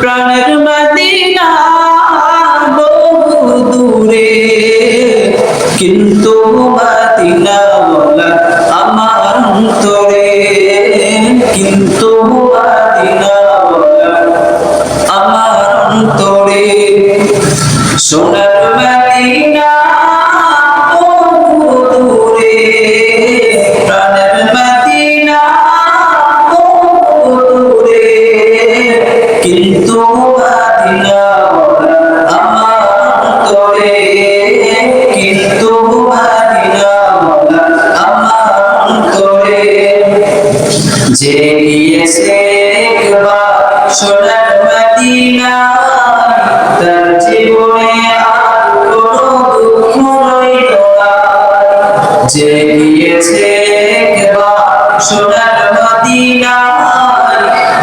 প্রাণের মদিনা বহু দূরে, কিন্তু মদিনা বলা আমার অন্তরে। কিন্তু মদিনা বলা আমার অন্তরে। সোনার মদিনা কিন্তু মদিনা আমার অন্তরে কিন্তু মদিনা আমার অন্তরে যে গিয়েছে একবার সোনার মদিনা, তার জীবনে আর কোনো দুঃখ রইল না। যে গিয়েছে একবার সোনার মদিনা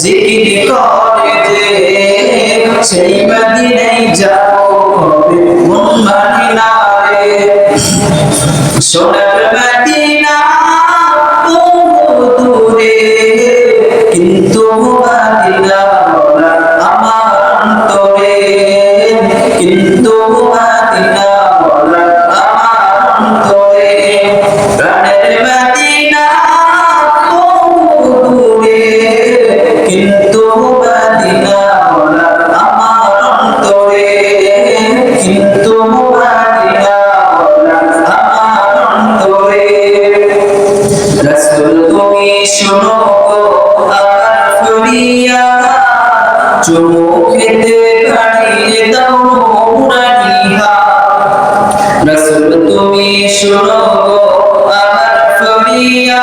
জিকির করে যে সেই মদিনায় যাব কবে? মন মদিনা রে সোনার মদিনা শোনো গো আমার ফরিয়া চুমু খেতে কাড়িয়ে দাও মুরানিহা রসুল তুমি শোনো গো আমার ফরিয়া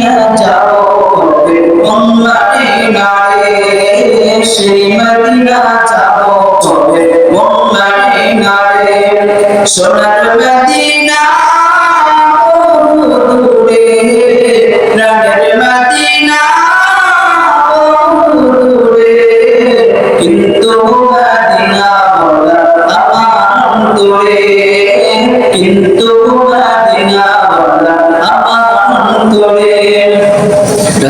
মদিনা যাও মনে নারে সেই মদিনা যাও মনে নারে সোনার মদিনা দূরে প্রাণের মদিনা কিন্তু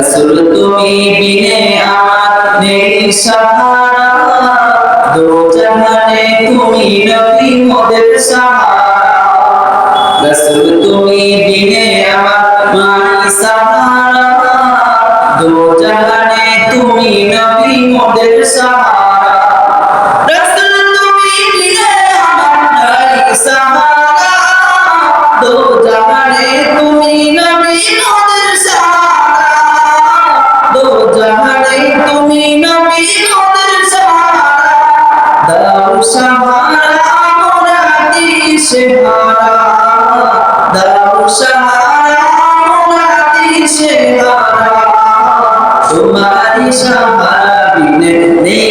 রসুল তুমি বিনে আমার নেই সাহারা। দো জাহানে তুমি নবী মোদের সাহারা। রসুল তুমি বিনে আমার মাই সাহারা। দো জাহানে তুমি নবী মোদের সাহারা। দিশে হারা দাও সাহারা মোরা দিশে হারা তোমারি সাহারা বিনে নেই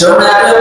যাও কবে